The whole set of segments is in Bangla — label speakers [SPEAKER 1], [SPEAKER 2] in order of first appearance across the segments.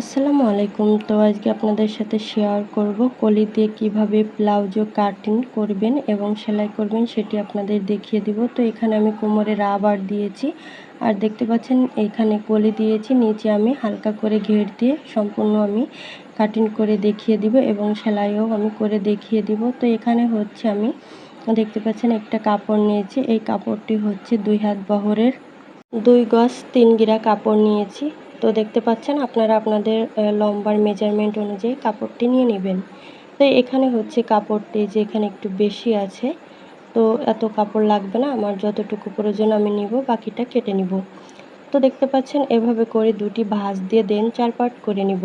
[SPEAKER 1] আসসালামু আলাইকুম। তো আজকে আপনাদের সাথে শেয়ার করব কলি দিয়ে কীভাবে ব্লাউজও কাটিং করবেন এবং সেলাই করবেন সেটি আপনাদের দেখিয়ে দিব। তো এখানে আমি কোমরে রাবার দিয়েছি। আর দেখতে পাচ্ছেন, এখানে কলি দিয়েছি। নিচে আমি হালকা করে ঘের দিয়ে সম্পূর্ণ আমি কাটিং করে দেখিয়ে দিব এবং সেলাইও আমি করে দেখিয়ে দিব। তো এখানে হচ্ছে আমি, দেখতে পাচ্ছেন একটা কাপড় নিয়েছি। এই কাপড়টি হচ্ছে দুই হাত বহরের দুই গজ তিন গিরা কাপড় নিয়েছি। তো দেখতে পাচ্ছেন আপনারা আপনাদের লম্বার মেজারমেন্ট অনুযায়ী কাপড়টি নিয়ে নেবেন। তো এখানে হচ্ছে কাপড়টি যে এখানে একটু বেশি আছে, তো এত কাপড় লাগবে না, আমার যতটুকু প্রয়োজন আমি নিব, বাকিটা কেটে নিব। তো দেখতে পাচ্ছেন এভাবে করে দুটি ভাঁজ দিয়ে দেন চার পাট করে নিব।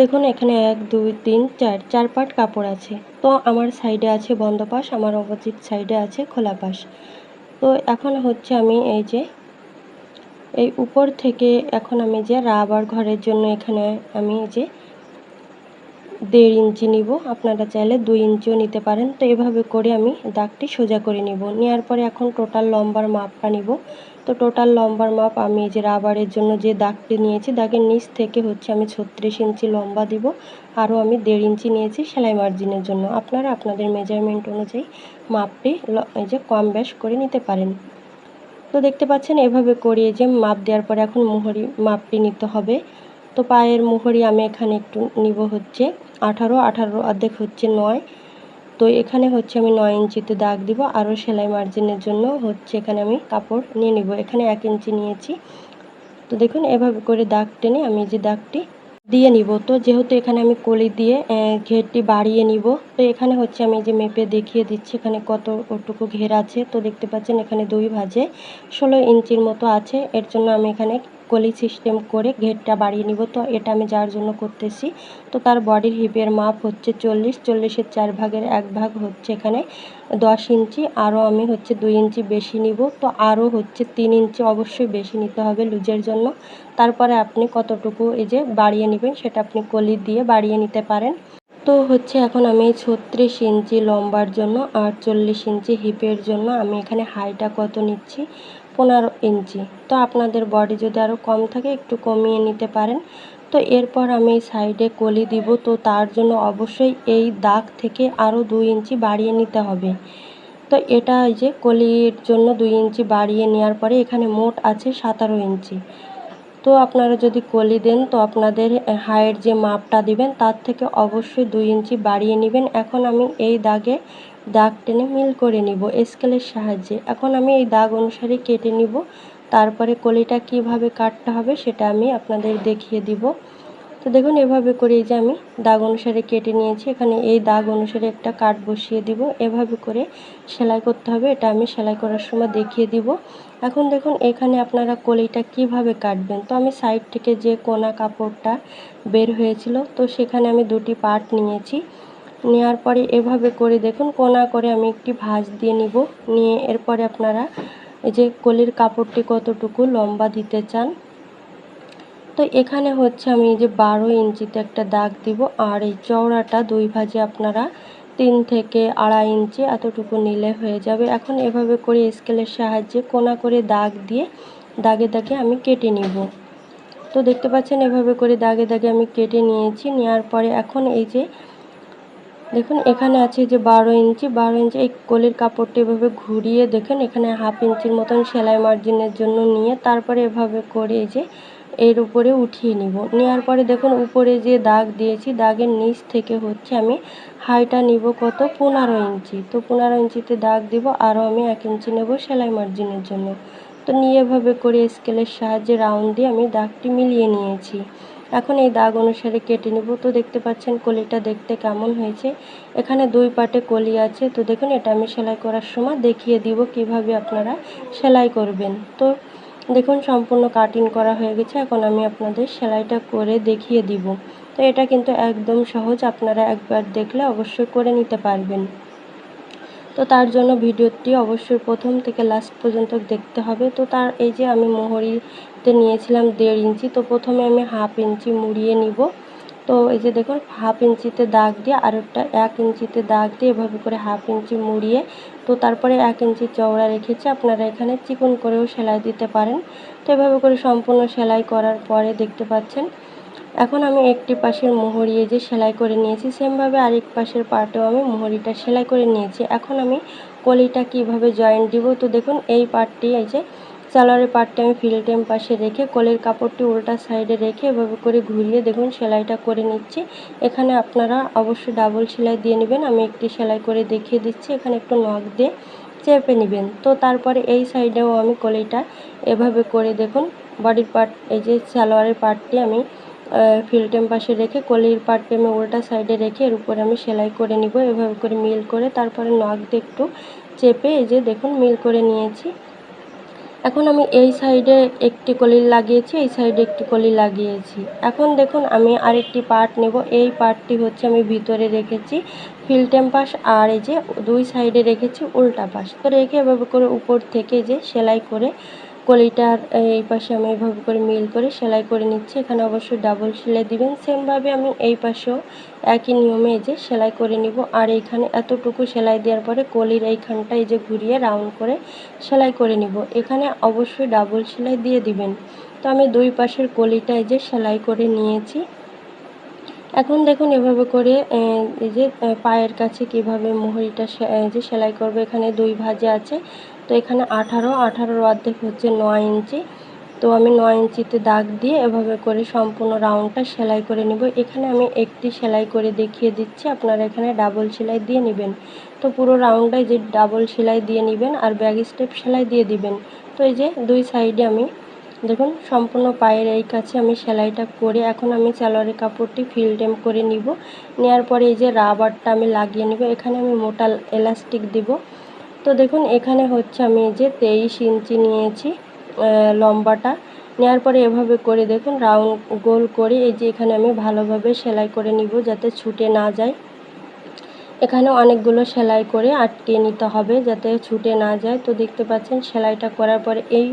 [SPEAKER 1] দেখুন, এখানে এক, দুই, তিন, চার চার পাট কাপড় আছে। তো আমার সাইডে আছে বন্ধ পাশ আমার অপোজিট সাইডে আছে খোলা পাশ তো এখন হচ্ছে আমি এই যে, এই উপর থেকে এখন আমি যে রাবার ঘরের জন্য এখানে আমি যে দেড় ইঞ্চি নিব। আপনারা চাইলে দুই ইঞ্চিও নিতে পারেন। তো এভাবে করে আমি দাগটি সোজা করে নিব। নেওয়ার পরে এখন টোটাল লম্বার মাপটা নিব। তো টোটাল লম্বার মাপ আমি যে রাবারের জন্য যে দাগটি নিয়েছি, দাগের নিচ থেকে হচ্ছে আমি ছত্রিশ ইঞ্চি লম্বা দিব। আরও আমি দেড় ইঞ্চি নিয়েছি সেলাই মার্জিনের জন্য। আপনারা আপনাদের মেজারমেন্ট অনুযায়ী মাপটি এই যে কম বেশ করে নিতে পারেন। তো দেখতে পাচ্ছেন এভাবে করিয়ে যে মাপ দেওয়ার পরে এখন মোহরি, মাপটি নিতে হবে। তো পায়ের মোহরি আমি এখানে একটু নিব হচ্ছে আঠারো আঠারো অর্ধেক হচ্ছে নয়। তো এখানে হচ্ছে আমি নয় ইঞ্চিতে দাগ দিব, আরও সেলাই মার্জিনের জন্য হচ্ছে এখানে আমি কাপড় নিয়ে নিব। এখানে এক ইঞ্চি নিয়েছি। তো দেখুন, এভাবে করে দাগ টেনে আমি যে দাগটি দিয়ে নিব। তো যেহেতু এখানে আমি কলি দিয়ে ঘেরটি বাড়িয়ে নিব। তো এখানে হচ্ছে আমি যে মেপে দেখিয়ে দিচ্ছি এখানে কতটুকু ঘের আছে। তো দেখতে পাচ্ছেন এখানে দুই ভাজে ষোলো ইঞ্চির মতো আছে। এর জন্য আমি এখানে কলি সিস্টেম করে ঘেরটা বাড়িয়ে নিব। তো এটা আমি যার জন্য করতেছি, তো তার বডির হিপের মাপ হচ্ছে চল্লিশ। চল্লিশের চার ভাগের এক ভাগ হচ্ছে এখানে দশ ইঞ্চি। আরও আমি হচ্ছে দুই ইঞ্চি বেশি নিব। তো আরও হচ্ছে তিন ইঞ্চি অবশ্যই বেশি নিতে হবে লুজের জন্য। তারপরে আপনি কতটুকু এই যে বাড়িয়ে নেবেন সেটা আপনি কলি দিয়ে বাড়িয়ে নিতে পারেন। তো হচ্ছে এখন আমি ছত্রিশ ইঞ্চি লম্বার জন্য আর চল্লিশ ইঞ্চি হিপের জন্য আমি এখানে হাইটা কত নিচ্ছি? পনেরো ইঞ্চি। তো আপনাদের বডি যদি আরও কম থাকে, একটু কমিয়ে নিতে পারেন। তো এরপর আমি সাইডে কলি দিব। তো তার জন্য অবশ্যই এই দাগ থেকে আরও দুই ইঞ্চি বাড়িয়ে নিতে হবে। তো এটা এই যে কলির জন্য দুই ইঞ্চি বাড়িয়ে নেওয়ার পরে এখানে মোট আছে সতেরো ইঞ্চি। তো আপনারা যদি কলি দেন, তো আপনাদের হায়ের যে মাপটা দিবেন, তার থেকে অবশ্যই দুই ইঞ্চি বাড়িয়ে নেবেন। এখন আমি এই দাগে দাগ টেনে মিল করে নিব স্কেলের সাহায্যে। এখন আমি এই দাগ অনুসারে কেটে নিব। তারপরে কলিটা কীভাবে কাটতে হবে, সেটা আমি আপনাদের দেখিয়ে দিব। তো দেখুন, এভাবে করে এই যে আমি দাগ অনুসারে কেটে নিয়েছি। এখানে এই দাগ অনুসারে একটা কাট বসিয়ে দিব। এভাবে করে সেলাই করতে হবে। এটা আমি সেলাই করার সময় দেখিয়ে দিব। এখন দেখুন, এখানে আপনারা কলিটা কীভাবে কাটবেন? তো আমি সাইড থেকে যে কোনা কাপড়টা বের হয়েছিল, তো সেখানে আমি দুটি পার্ট নিয়েছি। নেওয়ার পরে এভাবে করে দেখুন, কোনা করে আমি একটি ভাঁজ দিয়ে নিব। নিয়ে এরপরে আপনারা এই যে কলির কাপড়টি কতটুকু লম্বা দিতে চান তো এখানে হচ্ছে আমি এই যে বারো ইঞ্চিতে একটা দাগ দিব, আর এই চওড়াটা দুই ভাজে আপনারা তিন থেকে আড়াই ইঞ্চি এতটুকু নিলে হয়ে যাবে। এখন এভাবে করে স্কেলের সাহায্যে কোনা করে দাগ দিয়ে দাগে দাগে আমি কেটে নিব। তো দেখতে পাচ্ছেন এভাবে করে দাগে দাগে আমি কেটে নিয়েছি, নেওয়ার পরে এখন এই যে দেখুন এখানে আছে যে বারো ইঞ্চি বারো ইঞ্চি এই কোলের কাপড়টি এভাবে ঘুরিয়ে দেখুন এখানে হাফ ইঞ্চির মতন সেলাই মার্জিনের জন্য নিয়ে তারপরে এভাবে করে এই যে এর উপরে উঠিয়ে নিব। নেওয়ার পরে দেখুন উপরে যে দাগ দিয়েছি, দাগের নিচ থেকে হচ্ছে আমি হাইটা নিব কত? পনেরো ইঞ্চি। তো পনেরো ইঞ্চিতে দাগ দিব আরও আমি এক ইঞ্চি নেব সেলাই মার্জিনের জন্য। তো নিয়ে এভাবে করে স্কেলের সাহায্যে রাউন্ড দিয়ে আমি দাগটি মিলিয়ে নিয়েছি। এখন এই দাগ অনুসারে কেটে নেব। তো দেখতে পাচ্ছেন কলিটা দেখতে কেমন হয়েছে। এখানে দুই পাটে কলি আছে। তো দেখুন এটা আমি সেলাই করার সময় দেখিয়ে দিব কীভাবে আপনারা সেলাই করবেন। তো দেখুন, সম্পূর্ণ কাটিং করা হয়ে গেছে। এখন আমি আপনাদের সেলাইটা করে দেখিয়ে দিব। তো এটা কিন্তু একদম সহজ। আপনারা একবার দেখলে অবশ্যই করে নিতে পারবেন। তো তার জন্য ভিডিওটি অবশ্যই প্রথম থেকে লাস্ট পর্যন্ত দেখতে হবে। তো তার এই যে আমি মোহরিতে নিয়েছিলাম দেড় ইঞ্চি। তো প্রথমে আমি হাফ ইঞ্চি মুড়িয়ে নিব। তো এই যে দেখুন হাফ ইঞ্চিতে দাগ দিয়ে আরেকটা এক ইঞ্চিতে দাগ দিয়ে এভাবে করে হাফ ইঞ্চি মুড়িয়ে, তো তারপরে এক ইঞ্চি চওড়া রেখেছি। আপনারা এখানে চিকন করেও সেলাই দিতে পারেন। তো এভাবে করে সম্পূর্ণ সেলাই করার পরে দেখতে পাচ্ছেন, এখন আমি একটি পাশের মোহরিয়ে যে সেলাই করে নিয়েছি। সেমভাবে আরেক পাশের পার্টেও আমি মোহরিটা সেলাই করে নিয়েছি। এখন আমি কলিটা কীভাবে জয়েন্ট দিব? তো দেখুন, এই পার্টটি এই যে সালোয়ারের পার্টটি আমি ফিল্টেম পাশে রেখে কলের কাপড়টি উল্টা সাইডে রেখে এভাবে করে ঘুরিয়ে দেখুন, সেলাইটা করে নিচ্ছি। এখানে আপনারা অবশ্যই ডাবল সেলাই দিয়ে নেবেন। আমি একটি সেলাই করে দেখিয়ে দিচ্ছি। এখানে একটু নখ দিয়ে চেপে নেবেন। তো তারপরে এই সাইডেও আমি কলিটা এভাবে করে দেখুন, বডির পার্ট, এই যে সালোয়ারের পার্টটি আমি ফিল্টেম পাশে রেখে কলির পার্টটি আমি উল্টা সাইডে রেখে এর উপরে আমি সেলাই করে নিব। এভাবে করে মিল করে তারপরে নখ দিয়ে একটু চেপে এই যে দেখুন মিল করে নিয়েছি। এখন আমি এই সাইডে একটি কলি লাগিয়েছি, এই সাইডে একটি কলি লাগিয়েছি। এখন দেখুন, আমি আরেকটি পার্ট নেব। এই পার্টটি হচ্ছে আমি ভিতরে রেখেছি ফিল্টেম পাশ আর এই যে দুই সাইডে রেখেছি উল্টা পাশ তো রেখে এভাবে করে উপর থেকে যে সেলাই করে কলিটার, এই পাশে আমি এভাবে করে মিল করে সেলাই করে নিচ্ছি। এখানে অবশ্যই ডাবল সেলাই দিবেন। সেমভাবে আমি এই পাশেও একই নিয়মে এই যে সেলাই করে নিব। আর এইখানে এতটুকু সেলাই দেওয়ার পরে কলির এইখানটা এই যে ঘুরিয়ে রাউন্ড করে সেলাই করে নিব। এখানে অবশ্যই ডাবল সেলাই দিয়ে দিবেন। তো আমি দুই পাশের কলিটা এই যে সেলাই করে নিয়েছি। এখন দেখুন এভাবে করে এই যে পায়ের কাছে কীভাবে মোহরিটা যে সেলাই করবে, এখানে দুই ভাজে আছে। তো এখানে আঠারো, আঠারোর অর্ধেক হচ্ছে নয় ইঞ্চি। তো আমি নয় ইঞ্চিতে দাগ দিয়ে এভাবে করে সম্পূর্ণ রাউন্ডটা সেলাই করে নেব। এখানে আমি একটি সেলাই করে দেখিয়ে দিচ্ছি। আপনারা এখানে ডাবল সেলাই দিয়ে নেবেন। তো পুরো রাউন্ডটাই যে ডাবল সেলাই দিয়ে নেবেন আর ব্যাগ স্টেপ সেলাই দিয়ে দিবেন। তো এই যে দুই সাইডে আমি দেখুন, সম্পূর্ণ পায়ের এই কাছে আমি সেলাইটা করে এখন আমি সালোয়ারের কাপড়টি ফিল্ডেম করে নিব। নেওয়ার পরে এই যে রাবারটা আমি লাগিয়ে নিব, এখানে আমি মোটা এলাস্টিক দিব। তো দেখুন, এখানে হচ্ছে আমি এই যে তেইশ ইঞ্চি নিয়েছি লম্বাটা। নেওয়ার পরে এভাবে করে দেখুন, রাউন্ড গোল করে এই যে এখানে আমি ভালোভাবে সেলাই করে নিব যাতে ছুটে না যায়। এখানে অনেকগুলো সেলাই করে আটকে নিতে হবে যাতে ছুটে না যায়। তো দেখতে পাচ্ছেন সেলাইটা করার পরে এই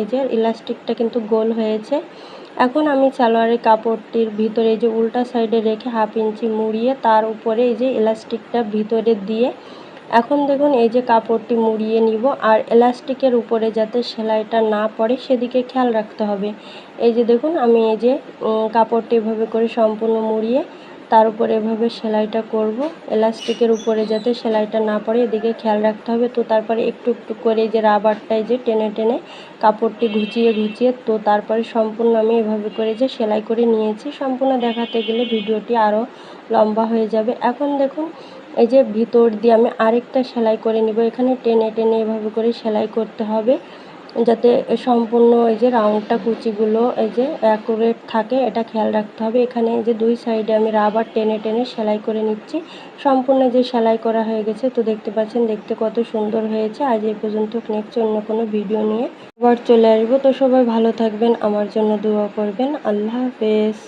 [SPEAKER 1] এই যে ইলাস্টিকটা কিন্তু গোল হয়েছে। এখন আমি সালোয়ারের কাপড়টির ভিতরে এই যে উল্টা সাইডে রেখে হাফ ইঞ্চি মুড়িয়ে তার উপরে এই যে ইলাস্টিকটা ভিতরে দিয়ে এখন দেখুন এই যে কাপড়টি মুড়িয়ে নিব আর এলাস্টিকের উপরে যাতে সেলাইটা না পড়ে সেদিকে খেয়াল রাখতে হবে। এই যে দেখুন আমি এই যে কাপড়টি এভাবে করে সম্পূর্ণ মুড়িয়ে তার উপরে এভাবে সেলাইটা করব। এলাস্টিকের উপরে যাতে সেলাইটা না পড়ে, এদিকে খেয়াল রাখতে হবে। তো তারপরে একটু একটু করে যে রাবারটাই যে টেনে টেনে কাপড়টি ঘুচিয়ে ঘুচিয়ে, তো তারপরে সম্পূর্ণ আমি এভাবে করে যে সেলাই করে নিয়েছি। সম্পূর্ণ দেখাতে গেলে ভিডিওটি আরও লম্বা হয়ে যাবে। এখন দেখুন, এই যে ভিতর দিয়ে আমি আরেকটা সেলাই করে নিব। এখানে টেনে টেনে এভাবে করে সেলাই করতে হবে। যাতে সম্পূর্ণ এই যে রাউন্ডটা কুচিগুলো এই যে অ্যাকুরেট থাকে, এটা খেয়াল রাখতে হবে। এখানে যে দুই সাইডে আমি রাবার টেনে টেনে সেলাই করে নিচ্ছি। সম্পূর্ণ যে সেলাই করা হয়ে গেছে, তো দেখতে পাচ্ছেন, দেখতে কত সুন্দর হয়েছে। আজ এই পর্যন্ত নেক্সট অন্য কোনো ভিডিও নিয়ে আবার চলে আসব। তো সবাই ভালো থাকবেন, আমার জন্য দোয়া করবেন। আল্লাহ হাফেজ।